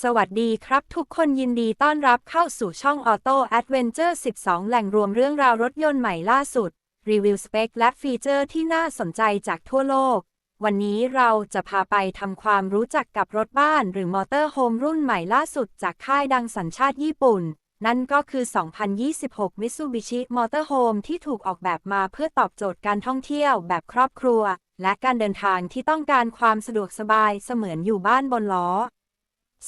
สวัสดีครับทุกคนยินดีต้อนรับเข้าสู่ช่อง Auto Adventure 12 แหล่งรวมเรื่องราวรถยนต์ใหม่ล่าสุด รีวิวสเปคและฟีเจอร์ที่น่าสนใจจากทั่วโลก วันนี้เราจะพาไปทำความรู้จักกับรถบ้านหรือมอเตอร์โฮมรุ่นใหม่ล่าสุดจากค่ายดังสัญชาติญี่ปุ่น นั่นก็คือ 2026 Mitsubishi Motorhome ที่ถูกออกแบบมาเพื่อตอบโจทย์การท่องเที่ยวแบบครอบครัว และการเดินทางที่ต้องการความสะดวกสบายเสมือนอยู่บ้านบนล้อ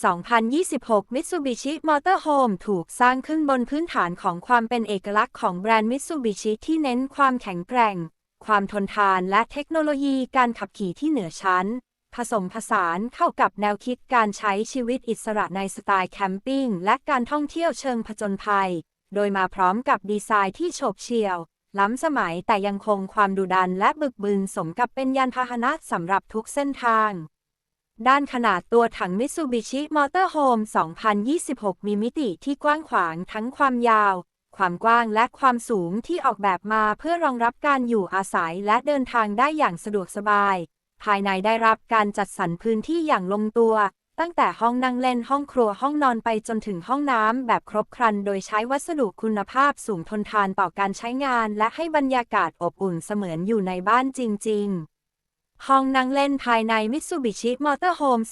2026 Mitsubishi Motorhome ถูกสร้างขึ้นบนพื้นฐานของความเป็นเอกลักษณ์ของแบรนด์ Mitsubishi ที่เน้นความแข็งแกร่ง ความทนทานและเทคโนโลยีการขับขี่ที่เหนือชั้น ผสมผสานเข้ากับแนวคิดการใช้ชีวิตอิสระในสไตล์แคมปิ้งและการท่องเที่ยวเชิงผจญภัย โดยมาพร้อมกับดีไซน์ที่โฉบเฉี่ยว ล้ำสมัยแต่ยังคงความดุดันและบึกบึนสมกับเป็นยานพาหนะสำหรับทุกเส้นทาง ด้านขนาดตัวถัง Mitsubishi Motorhome 2026 มีมิติที่กว้างขวางทั้งความยาว ความกว้างและความสูงที่ออกแบบมาเพื่อรองรับการอยู่อาศัยและเดินทางได้อย่างสะดวกสบาย ภายในได้รับการจัดสรรพื้นที่อย่างลงตัว ตั้งแต่ห้องนั่งเล่นห้องครัวห้องนอนไปจนถึงห้องน้ำแบบครบครัน โดยใช้วัสดุคุณภาพสูงทนทานต่อการใช้งาน และให้บรรยากาศอบอุ่นเสมือนอยู่ในบ้านจริง ๆ ห้องนั่งเล่นภายใน Mitsubishi Motorhome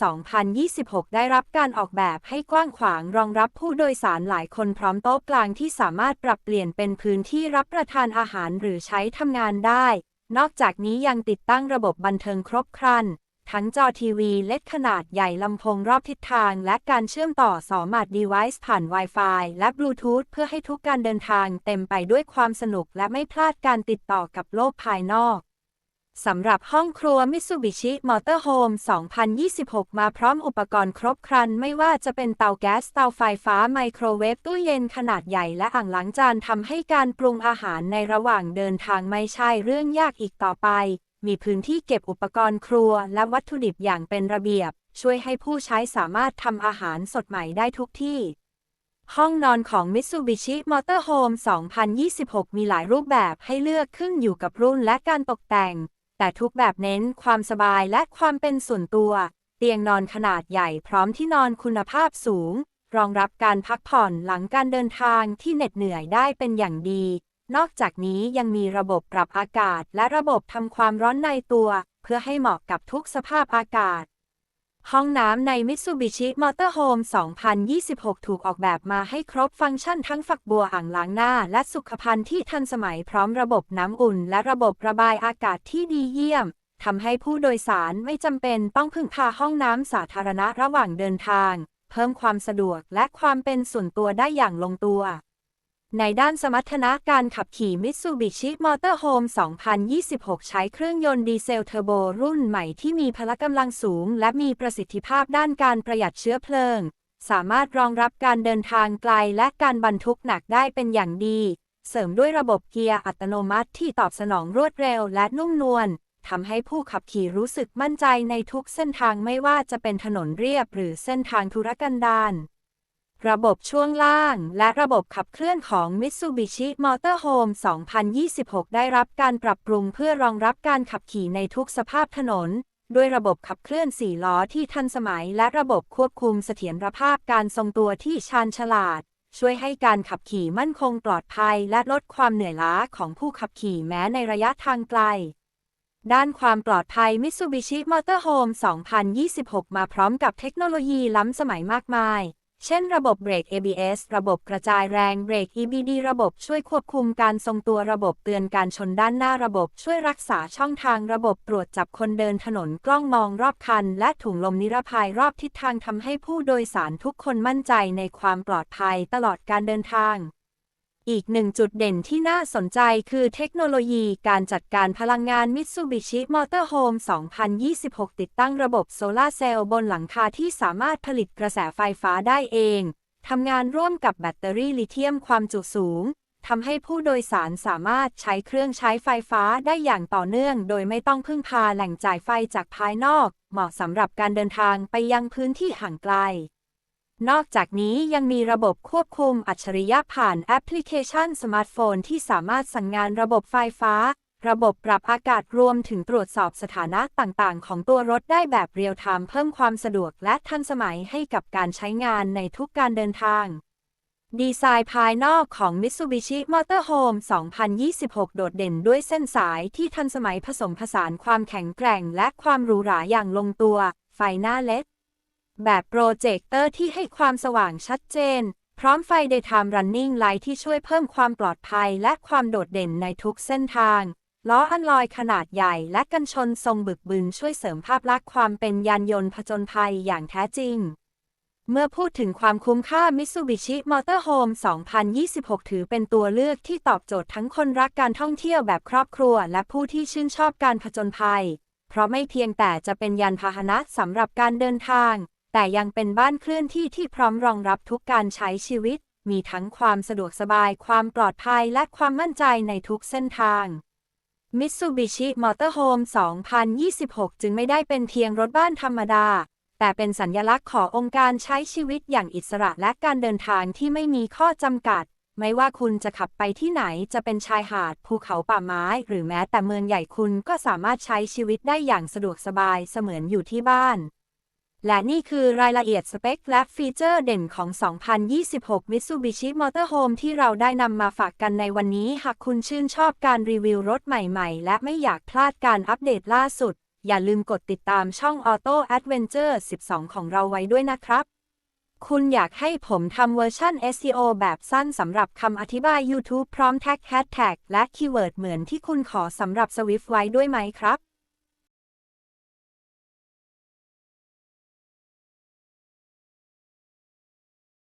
2026 ได้รับการออกแบบให้กว้างขวางรองรับผู้โดยสารหลายคนพร้อมโต๊ะกลางที่สามารถปรับเปลี่ยนเป็นพื้นที่รับประทานอาหารหรือใช้ทำงานได้ นอกจากนี้ยังติดตั้งระบบบันเทิงครบครัน ทั้งจอทีวีเล็กขนาดใหญ่ลำโพงรอบทิศทาง และการเชื่อมต่อสอมาร์ทดีไวซ์ผ่าน Wi-Fi และบลูทูธเพื่อให้ทุกการเดินทางเต็มไปด้วยความสนุกและไม่พลาดการติดต่อกับโลกภายนอก สำหรับห้องครัว Mitsubishi Motorhome 2026 มาพร้อมอุปกรณ์ครบครัน ไม่ว่าจะเป็นเตาแก๊ส เตาไฟฟ้า ไมโครเวฟ ตู้เย็นขนาดใหญ่ และอ่างล้างจานทำให้การปรุงอาหารในระหว่างเดินทางไม่ใช่เรื่องยากอีกต่อไป มีพื้นที่เก็บอุปกรณ์ครัว และวัตถุดิบอย่างเป็นระเบียบ ช่วยให้ผู้ใช้สามารถทำอาหารสดใหม่ได้ทุกที่ห้องนอนของ Mitsubishi Motorhome 2026 มีหลายรูปแบบให้เลือกขึ้นอยู่กับรุ่นและการตกแต่ง แต่ทุกแบบเน้นความสบายและความเป็นส่วนตัว เตียงนอนขนาดใหญ่พร้อมที่นอนคุณภาพสูง รองรับการพักผ่อนหลังการเดินทางที่เหน็ดเหนื่อยได้เป็นอย่างดี นอกจากนี้ยังมีระบบปรับอากาศและระบบทำความร้อนในตัว เพื่อให้เหมาะกับทุกสภาพอากาศ ห้องน้ำใน Mitsubishi Motorhome 2026 ถูกออกแบบมาให้ครบฟังก์ชันทั้งฝักบัวอ่างล้างหน้า และสุขภัณฑ์ที่ทันสมัยพร้อมระบบน้ำอุ่น และระบบระบายอากาศที่ดีเยี่ยมทำให้ผู้โดยสารไม่จำเป็นต้องพึ่งพาห้องน้ำสาธารณะระหว่างเดินทาง เพิ่มความสะดวกและความเป็นส่วนตัวได้อย่างลงตัว ในด้านสมรรถนะการขับขี่ Mitsubishi Motorhome 2026 ใช้เครื่องยนต์ดีเซลเทอร์โบรุ่นใหม่ที่มีพละกำลังสูง และมีประสิทธิภาพด้านการประหยัดเชื้อเพลิง สามารถรองรับการเดินทางไกลและการบรรทุกหนักได้เป็นอย่างดี เสริมด้วยระบบเกียร์อัตโนมัติที่ตอบสนองรวดเร็วและนุ่มนวลทำให้ผู้ขับขี่รู้สึกมั่นใจในทุกเส้นทางไม่ว่าจะเป็นถนนเรียบหรือเส้นทางธุรกันดาร ระบบช่วงล่าง และระบบขับเคลื่อนของ Mitsubishi Motorhome 2026 ได้รับการปรับปรุงเพื่อรองรับการขับขี่ในทุกสภาพถนน ด้วยระบบขับเคลื่อน4ล้อที่ทันสมัย และระบบควบคุมเสถียรภาพการทรงตัวที่ชาญฉลาด ช่วยให้การขับขี่มั่นคงปลอดภัย และลดความเหนื่อยล้าของผู้ขับขี่แม้ในระยะทางไกลด้านความปลอดภัย Mitsubishi Motorhome 2026 มาพร้อมกับเทคโนโลยีล้ำสมัยมากมาย เช่นระบบเบรก ABS ระบบกระจายแรงเบรก EBD ระบบช่วยควบคุมการทรงตัวระบบเตือนการชนด้านหน้าระบบช่วยรักษาช่องทางระบบตรวจจับคนเดินถนนกล้องมองรอบคัน และถุงลมนิรภัยรอบทิศทางทำให้ผู้โดยสารทุกคนมั่นใจในความปลอดภัยตลอดการเดินทาง อีกหนึ่งจุดเด่นที่น่าสนใจคือเทคโนโลยีการจัดการพลังงาน Mitsubishi Motorhome 2026 ติดตั้งระบบโซลาร์เซลล์บนหลังคาที่สามารถผลิตกระแสไฟฟ้าได้เอง ทำงานร่วมกับแบตเตอรี่ลิเธียมความจุสูง ทำให้ผู้โดยสารสามารถใช้เครื่องใช้ไฟฟ้าได้อย่างต่อเนื่อง โดยไม่ต้องพึ่งพาแหล่งจ่ายไฟจากภายนอก เหมาะสำหรับการเดินทางไปยังพื้นที่ห่างไกล นอกจากนี้ยังมีระบบควบคุมอัจฉริยะผ่านแอปพลิเคชันสมาร์ทโฟนที่สามารถสั่งงานระบบไฟฟ้า ระบบปรับอากาศรวมถึงตรวจสอบสถานะต่างๆ ของตัวรถได้แบบเรียลไทม์เพิ่มความสะดวกและทันสมัยให้กับการใช้งานในทุกการเดินทาง ดีไซน์ภายนอกของ Mitsubishi Motorhome 2026 โดดเด่นด้วยเส้นสายที่ทันสมัยผสมผสานความแข็งแกร่ง และความหรูหราอย่างลงตัว ไฟหน้าเล็ด แบบโปรเจคเตอร์ที่ให้ความสว่างชัดเจน พร้อมไฟ Daytime Running Light ที่ช่วยเพิ่มความปลอดภัยและความโดดเด่นในทุกเส้นทาง ล้ออันลอยขนาดใหญ่และกันชนทรงบึกบึนช่วยเสริมภาพลักษณ์ความเป็นยานยนต์ผจญภัยอย่างแท้จริงเมื่อพูดถึงความคุ้มค่า Mitsubishi Motorhome 2026 ถือเป็นตัวเลือกที่ตอบโจทย์ทั้งคนรักการท่องเที่ยวแบบครอบครัว และผู้ที่ชื่นชอบการผจญภัย เพราะไม่เพียงแต่จะเป็นยานพาหนะสำหรับการเดินทาง แต่ยังเป็นบ้านเคลื่อนที่ที่พร้อมรองรับทุกการใช้ชีวิต มีทั้งความสะดวกสบาย ความปลอดภัยและความมั่นใจในทุกเส้นทาง Mitsubishi Motorhome 2026 จึงไม่ได้เป็นเพียงรถบ้านธรรมดา แต่เป็นสัญลักษณ์ขององค์การใช้ชีวิตอย่างอิสระและการเดินทางที่ไม่มีข้อจำกัด ไม่ว่าคุณจะขับไปที่ไหนจะเป็นชายหาด ภูเขาป่าไม้ หรือแม้แต่เมืองใหญ่คุณก็สามารถใช้ชีวิตได้อย่างสะดวกสบายเสมือนอยู่ที่บ้าน และนี่คือรายละเอียดสเปคและฟีเจอร์เด่นของ 2026 Mitsubishi Motorhome ที่เราได้นำมาฝากกันในวันนี้ หากคุณชื่นชอบการรีวิวรถใหม่ๆ และไม่อยากพลาดการอัปเดตล่าสุด อย่าลืมกดติดตามช่อง Auto Adventure 12 ของเราไว้ด้วยนะครับ คุณอยากให้ผมทำเวอร์ชัน SEO แบบสั้นสำหรับคำอธิบาย YouTube พร้อมแท็กแฮชแท็กและคีย์เวิร์ดเหมือนที่คุณขอสำหรับ Swift ไว้ด้วยไหมครับ